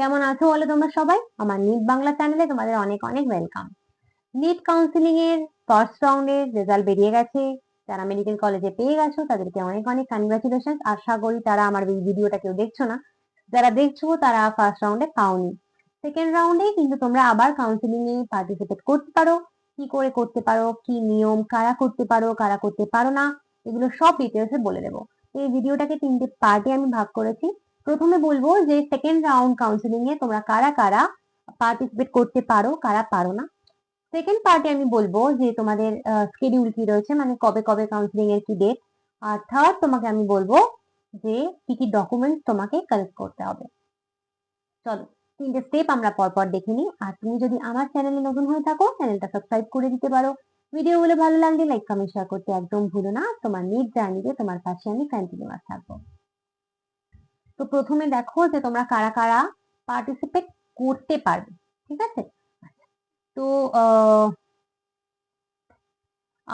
কেমন আছো বলো তোমরা সবাই? আমার নিট বাংলা চ্যানেলে তোমাদের অনেক অনেক ওয়েলকাম নিট কাউন্সিলিং এর ফার্স্ট রাউন্ডের রেজাল্ট বেরিয়ে গেছে। যারা মেডিকেল কলেজে পেয়ে গেছো, তাদেরকে অনেক অনেক কনগ্রাচুলেশন আশা করি তারা আমার এই ভিডিওটা কেউ দেখছ না। যারা দেখছ, তারা ফার্স্ট রাউন্ডে পাওনি। সেকেন্ড রাউন্ডে কিন্তু তোমরা আবার কাউন্সিলিং এ পার্টিসিপেট করতে পারো। কি করে করতে পারো? কি নিয়ম? কারা করতে পারো? কারা করতে পারো না? এগুলো সব ডিটেলসে বলে দেবো। এই ভিডিওটাকে তিনটে পার্টে আমি ভাগ করেছি। প্রথমে বলব যে সেকেন্ড রাউন্ড কাউন্সিলিং এ তোমরা কারা কারা পার্টিসিপেট করতে পারো, কারা পারো না। সেকেন্ড পার্টে আমি বলব যে তোমাদের স্কেডিউল কি রয়েছে মানে কবে কবে কাউন্সিলিং এর কি ডেট আর থার্ড তোমাকে আমি বলব যে কি কি ডকুমেন্টস তোমাকে কালেক্ট করতে হবে। চলো, তিনটে স্টেপ আমরা পরপর দেখে নিই। আর তুমি যদি আমার চ্যানেলে নতুন হয়ে থাকো চ্যানেলটা সাবস্ক্রাইব করে দিতে পারো। ভিডিওগুলো ভালো লাগলে লাইক কমেন্ট শেয়ার করতে একদম ভুলো না। তোমার নিট জার্নিতে তোমার পাশে আমি কন্টিনিউয়াস থাকব। তো প্রথমে দেখো যে তোমরা কারা কারা পার্টিসিপেট করতে পারবে, ঠিক আছে? তো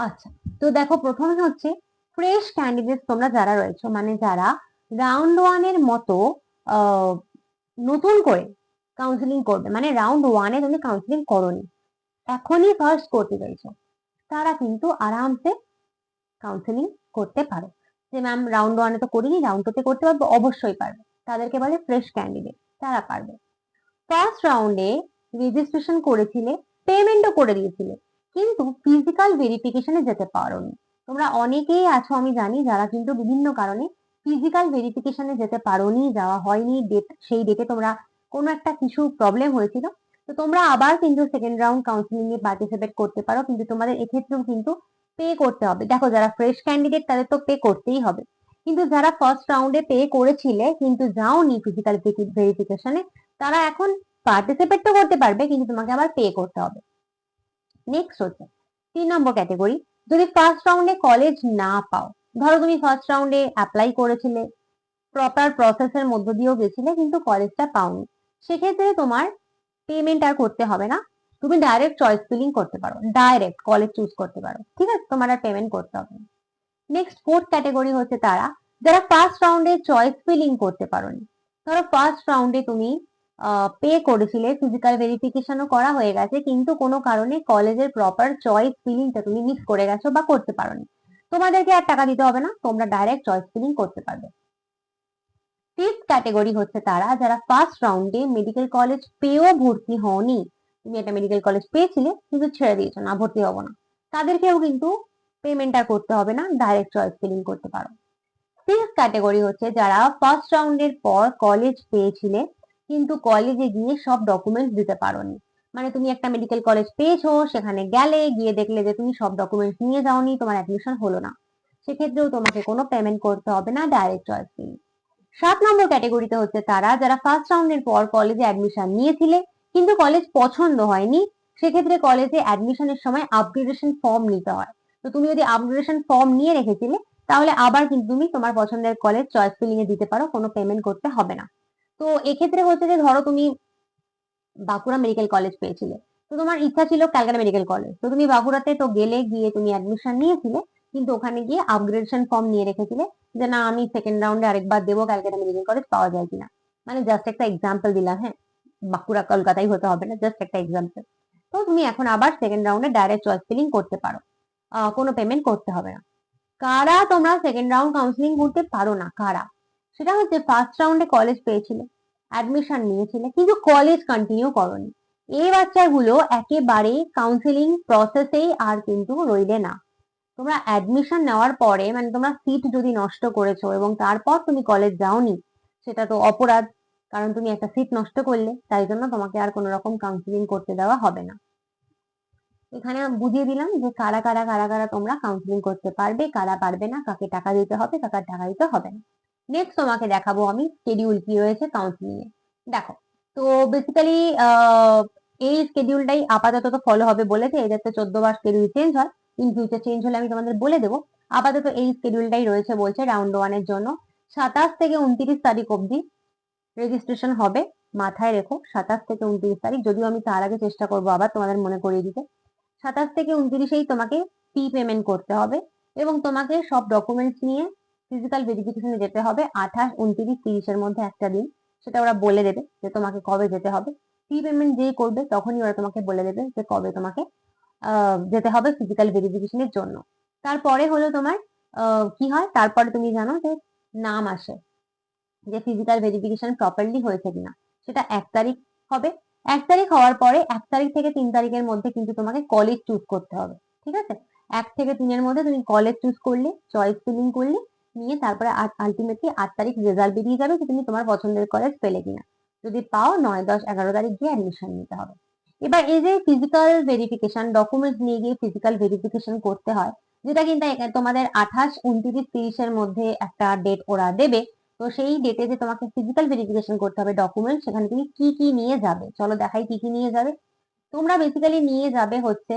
আচ্ছা তো দেখো প্রথমে হচ্ছে ফ্রেশ ক্যান্ডিডেট তোমরা যারা রয়েছো মানে যারা রাউন্ড ওয়ানের মতো নতুন করে কাউন্সিলিং করবে মানে রাউন্ড ওয়ানে তুমি কাউন্সিলিং করোনি, এখনই ফার্স্ট করতে চাইছো, তারা কিন্তু আরামসে কাউন্সিলিং করতে পারো। যে ম্যাম রাউন্ড ওয়ানে তো করিনি রাউন্ড টুতে করতে পারব? অবশ্যই পারবে। তাদেরকে বলে ফ্রেশ ক্যান্ডিডেট তারা পারবে। ফার্স্ট রাউন্ডে রেজিস্ট্রেশন করেছিলে পেমেন্টও করে দিয়েছিলে, কিন্তু ফিজিক্যাল ভেরিফিকেশনে যেতে পারোনি তোমরা অনেকেই আছো, আমি জানি, যারা কিন্তু বিভিন্ন কারণে ফিজিক্যাল ভেরিফিকেশনে যেতে পারোনি যাওয়া হয়নি ডেট সেই ডেটে তোমরা কোনো একটা কিছু প্রবলেম হয়েছিল। তো তোমরা আবার কিন্তু সেকেন্ড রাউন্ড কাউন্সিলিং এ পার্টিসিপেট করতে পারো, কিন্তু তোমাদের এক্ষেত্রেও কিন্তু পে করতে হবে। দেখো, যারা ফ্রেশ ক্যান্ডিডেট তাদের তো পে করতেই হবে। কিন্তু যারা ফার্স্ট রাউন্ডে পে করেছিলে, কিন্তু যাওনি ফিজিক্যাল ভেরিফিকেশনে তারা এখন পার্টিসিপেট তো করতে পারবে, কিন্তু তোমাকে আবার পে করতে হবে। নেক্সট হচ্ছে, তিন নম্বর ক্যাটাগরি যদি ফার্স্ট রাউন্ডে কলেজ না পাও, ধরো তুমি ফার্স্ট রাউন্ডে অ্যাপ্লাই করেছিলে প্রপার প্রসেসের মধ্য দিয়েও গেছিলে, কিন্তু কলেজটা পাওনি, সেক্ষেত্রে তোমার পেমেন্ট আর করতে হবে না। তুমি ডাইরেক্ট চয়েস ফিলিং করতে পারো ডাইরেক্ট কলেজ চুজ করতে পারো, ঠিক আছে? তোমার আর পেমেন্ট করতে হবে নেক্সট ফোর্থ ক্যাটাগরি হচ্ছে তারা, যারা ফার্স্ট রাউন্ডে চয়েস ফিলিং করতে পারোনি। ধরো ফার্স্ট রাউন্ডে তুমি পে করেছিলে ফিজিক্যাল ভেরিফিকেশনও করা হয়ে গেছে, কিন্তু কোনো কারণে কলেজের প্রপার চয়েস ফিলিংটা তুমি মিস করে গেছো বা করতে পারোনি। তোমাদেরকে আর টাকা দিতে হবে না, তোমরা ডাইরেক্ট চয়েস ফিলিং করতে পারবে। ফিফথ ক্যাটাগরি হচ্ছে তারা, যারা ফার্স্ট রাউন্ডে মেডিকেল কলেজ পেয়েও ভর্তি হওনি। তুমি একটা মেডিকেল কলেজ পেয়েছিলে, কিন্তু ছেড়ে দিয়েছ না, ভর্তি হব না। তাদেরকেও কিন্তু পেমেন্টটা করতে হবে না ডাইরেক্ট চয়েস ফিলিং করতে পারো। সিক্স ক্যাটাগরি হচ্ছে যারা ফার্স্ট রাউন্ডের পর কলেজ পেয়েছিলে, কিন্তু কলেজে গিয়ে সব ডকুমেন্টস দিতে পারোনি। মানে তুমি একটা মেডিকেল কলেজ পেয়েছ, সেখানে গেলে গিয়ে দেখলে যে তুমি সব ডকুমেন্টস নিয়ে যাওনি, তোমার অ্যাডমিশন হলো না। সেক্ষেত্রেও তোমাকে কোনো পেমেন্ট করতে হবে না ডাইরেক্ট চয়েস ফিলিং সাত নম্বর ক্যাটাগরিতে হচ্ছে তারা যারা ফার্স্ট রাউন্ডের পর কলেজে অ্যাডমিশন নিয়েছিলে কিন্তু কলেজ পছন্দ হয়নি, সেক্ষেত্রে কলেজে অ্যাডমিশনের সময় আপগ্রেডেশন ফর্ম নিতে হয়। তো তুমি যদি আপগ্রেডেশন ফর্ম নিয়ে রেখেছিলে, তাহলে আবার কিন্তু তুমি তোমার পছন্দের কলেজ চয়েস ফিলিং এ দিতে পারো, কোনো পেমেন্ট করতে হবে না। তো এক্ষেত্রে হচ্ছে যে ধরো তুমি বাঁকুড়া মেডিকেল কলেজ পেয়েছিলে, তো তোমার ইচ্ছা ছিল ক্যালকাটা মেডিকেল কলেজ তো তুমি বাঁকুড়াতে তো গেলে গিয়ে তুমি অ্যাডমিশন নিয়েছিলে, কিন্তু ওখানে গিয়ে আপগ্রেডেশন ফর্ম নিয়ে রেখেছিলে যে না, আমি সেকেন্ড রাউন্ডে আরেকবার দেবো, ক্যালকাটা মেডিকেল কলেজ পাওয়া যায় কিনা। মানে জাস্ট একটা এক্সাম্পল দিলাম হ্যাঁ? বাঁকুড়া কলকাতাই হতে হবে না জাস্ট একটা এক্সাম্পল তো তুমি এখন আবার সেকেন্ড রাউন্ডে ডাইরেক্ট চয়েস ফিলিং করতে পারো। কোনো পেমেন্ট করতে হবে না। কারা তোমরা সেকেন্ড রাউন্ড কাউন্সিলিং করতে পারো না? কারা? সেটা হচ্ছে ফার্স্ট রাউন্ডে কলেজ পেয়েছিলে অ্যাডমিশন নিয়েছিলে, কিন্তু কলেজ কন্টিনিউ করনি। এই বাচ্চাগুলো একেবারে কাউন্সিলিং প্রসেসেই আর কিন্তু রইলে না। তোমরা অ্যাডমিশন নেওয়ার পরে মানে তোমরা সিট যদি নষ্ট করেছ এবং তারপর তুমি কলেজ যাওনি, সেটা তো অপরাধ। কারণ তুমি একটা সিট নষ্ট করলে, তাই জন্য তোমাকে আর কোনো রকম কাউন্সিলিং করতে দেওয়া হবে না। এখানে বুঝিয়ে দিলাম যে কারা কারা কারা কারা তোমরা কাউন্সিলিং করতে পারবে, কারা পারবে না, কাকে টাকা দিতে হবে কাকার টাকা দিতে হবে না। নেক্সট তোমাকে দেখাবো আমি স্কেডিউল কি রয়েছে কাউন্সিলিং এ। দেখো, তো বেসিক্যালি এই স্কেডিউলটাই আপাতত তো ফলো হবে বলেছে, এদের তো চোদ্দ বার স্কেডিউল চেঞ্জ হয়। ইন ফিউচার চেঞ্জ হলে আমি তোমাদের বলে দেবো, আপাতত এই স্কেডিউলটাই রয়েছে বলছে রাউন্ড ওয়ানের জন্য। সাতাশ থেকে উনত্রিশ তারিখ অবধি রেজিস্ট্রেশন হবে। মাথায় রেখো, সাতাশ থেকে উনত্রিশ তারিখ। যদিও আমি তার আগে চেষ্টা করব আবার তোমাদের মনে করিয়ে দিতে। সাতাশ থেকে উনত্রিশেই তোমাকে ফি পেমেন্ট করতে হবে এবং তোমাকে সব ডকুমেন্টস নিয়ে ফিজিক্যাল ভেরিফিকেশনে যেতে হবে। আঠাশ, উনত্রিশ, তিরিশের মধ্যে একটা দিন। সেটা ওরা বলে দেবে যে তোমাকে কবে যেতে হবে। ফি পেমেন্ট যেই করবে তখনই ওরা তোমাকে বলে দেবে যে কবে তোমাকে যেতে হবে ফিজিক্যাল ভেরিফিকেশনের জন্য। তারপরে হলো তোমার কি হয়? তারপরে তুমি জানো যে নাম আসে। যে ফিজিক্যাল ভেরিফিকেশন প্রপারলি হয়েছে কিনা। সেটা এক তারিখ হবে। এক তারিখ হওয়ার পরে এক তারিখ থেকে তিন তারিখের মধ্যে কিন্তু তোমাকে কলেজ চুজ করতে হবে। ঠিক আছে? এক থেকে তিনের মধ্যে তুমি কলেজ চুজ করলে চয়েস ফিলিং করলে, নিয়ে তারপরে আলটিমেটলি আট তারিখ রেজাল্ট বেরিয়ে যাবে যে তুমি তোমার পছন্দের কলেজ পেলে কিনা। যদি পাও, নয়, দশ, এগারো তারিখ গিয়ে অ্যাডমিশন নিতে হবে। এবার এই যে ফিজিক্যাল ভেরিফিকেশন ডকুমেন্টস নিয়ে গিয়ে ফিজিক্যাল ভেরিফিকেশন করতে হয়, যেটা কিন্তু তোমাদের আঠাশ, উনত্রিশ, তিরিশের মধ্যে একটা ডেট ওরা দেবে তো সেই ডেটে যে তোমাকে ফিজিক্যাল ভেরিফিকেশন করতে হবে ডকুমেন্ট সেখানে তুমি কি কি নিয়ে যাবে? চলো দেখাই কি কি নিয়ে যাবে। তোমরা বেসিক্যালি নিয়ে যাবে হচ্ছে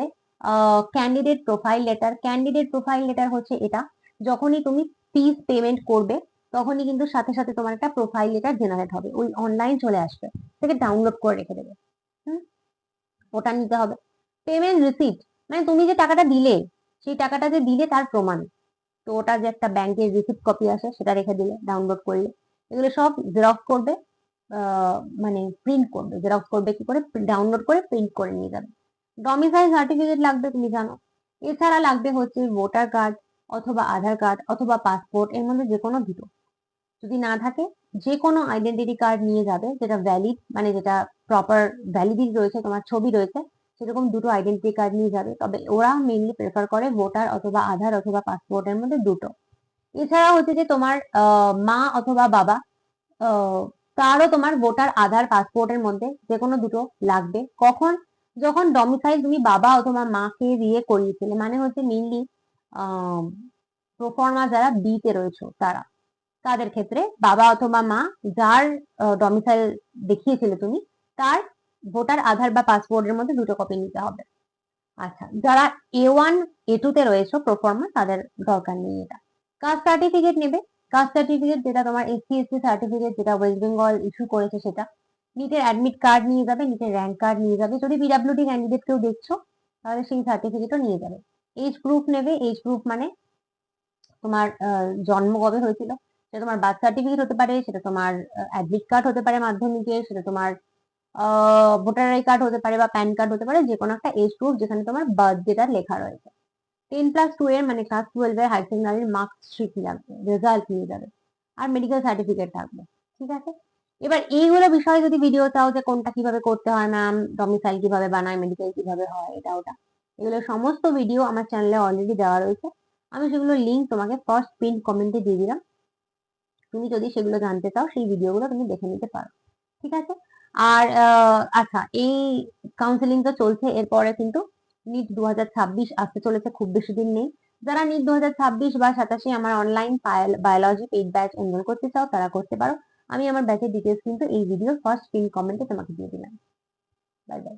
candidate profile letter candidate profile letter হচ্ছে এটা। যখনই তুমি ফিস পেমেন্ট করবে, তখনই কিন্তু সাথে সাথে তোমার একটা প্রোফাইল লেটার জেনারেট হবে। ওই অনলাইন চলে আসবে। থেকে ডাউনলোড করে রেখে দেবে। ওটা নিতে হবে। পেমেন্ট রিসিপ্ট মানে তুমি যে টাকাটা দিলে, সেই টাকাটা যে দিলে তার প্রমাণ। তো ওটা যে একটা ব্যাংকের রিসিপ্ট কপি আসে, সেটা রেখে দিলে ডাউনলোড করলে। এগুলো সব জেরক্স করবে মানে প্রিন্ট করবে। জেরক্স করবে কি করে? ডাউনলোড করে প্রিন্ট করে নিয়ে যাবে। ডমিসাইল সার্টিফিকেট লাগবে, তুমি জানো। এছাড়া লাগবে হচ্ছে ভোটার কার্ড অথবা আধার কার্ড অথবা পাসপোর্ট এর মধ্যে যে কোনো দুটো। যদি না থাকে যে কোনো আইডেন্টিটি কার্ড নিয়ে যাবে, যেটা ভ্যালিড মানে যেটা প্রপার ভ্যালিডিটি রয়েছে, তোমার ছবি রয়েছে সেরকম দুটো আইডেন্টিটি কার্ড নিয়ে যাবে। তবে ওরা মেইনলি প্রেফার করে ভোটার অথবা আধার অথবা পাসপোর্টের মধ্যে দুটো। এছাড়া হচ্ছে যে তোমার মা অথবা বাবা তারও তোমার ভোটার আধার পাসপোর্টের মধ্যে যে কোনো দুটো লাগবে। কখন? যখন ডমিসাইল তুমি বাবা অথবা মাকে দিয়ে করিয়েছিলে মানে হচ্ছে মেইনলি প্রফর্মা যারা বিতে রয়েছে তারা। তাদের ক্ষেত্রে বাবা অথবা মা যার ডমিসাইল দেখিয়েছিলে তুমি, তার ভোটার আধার বা পাসপোর্টের মধ্যে দুটো কপি নিতে হবে। আচ্ছা যারা এ ওয়ান এ টু তে রয়েছে প্রফর্মা তাদের দরকার নেই এটা। কাস্ট সার্টিফিকেট নেবে। কাস্ট সার্টিফিকেট যেটা তোমার এসসি এসসি সার্টিফিকেট যেটা ওয়েস্ট বেঙ্গল ইস্যু করেছে সেটা। নিটের অ্যাডমিট কার্ড নিয়ে যাবে, নিটের র্যাঙ্ক কার্ড নিয়ে যাবে। যদি পিডাব্লিউডি ক্যান্ডিডেট কেউ দেখছ, তাহলে সেই সার্টিফিকেটও নিয়ে যাবে। এজ প্রুফ নেবে। এজ প্রুফ মানে তোমার জন্ম কবে হয়েছিল, সেটা তোমার বার্থ সার্টিফিকেট হতে পারে, সেটা তোমার অ্যাডমিট কার্ড হতে পারে মাধ্যমিকের, সেটা তোমার ভোটার আই কার্ড হতে পারে বা প্যান কার্ড হতে পারে যে কোনো একটা এজ প্রুফ যেখানে তোমার বার্থ ডেটা লেখা রয়েছে। টেন প্লাস টু এর মানে ক্লাস টুয়েলভ এর হায়ার সেকেন্ডারির মার্কশিট লাগবে রেজাল্ট নিয়ে যাবে, আর মেডিকেল সার্টিফিকেট থাকবে, ঠিক আছে? এবার এইগুলো বিষয়ে যদি ভিডিও চাও যে কোনটা কীভাবে করতে হয় ম্যাম ডমিসাইল কীভাবে বানায় মেডিকেল কীভাবে হয়, এটা ওটা, এগুলো সমস্ত ভিডিও আমার চ্যানেলে অলরেডি দেওয়া রয়েছে। আমি সেগুলো লিঙ্ক তোমাকে ফার্স্ট পিন কমেন্টে দিয়ে দিলাম। তুমি যদি সেগুলো জানতে চাও, সেই ভিডিওগুলো তুমি দেখে নিতে পারো, ঠিক আছে? আর আচ্ছা এই কাউন্সেলিং তো চলছে, এরপরে কিন্তু নিট দু আসতে চলেছে, খুব বেশি দিন নেই। যারা নিট দু ছাব্বিশ বা সাতাশে আমার online biology paid batch enrol করতে চাও, তারা করতে পারো। আমি আমার ব্যাচের ডিটেলস কিন্তু এই ভিডিওর ফার্স্ট পিন কমেন্টে তোমাকে দিয়ে দিলাম। Bye bye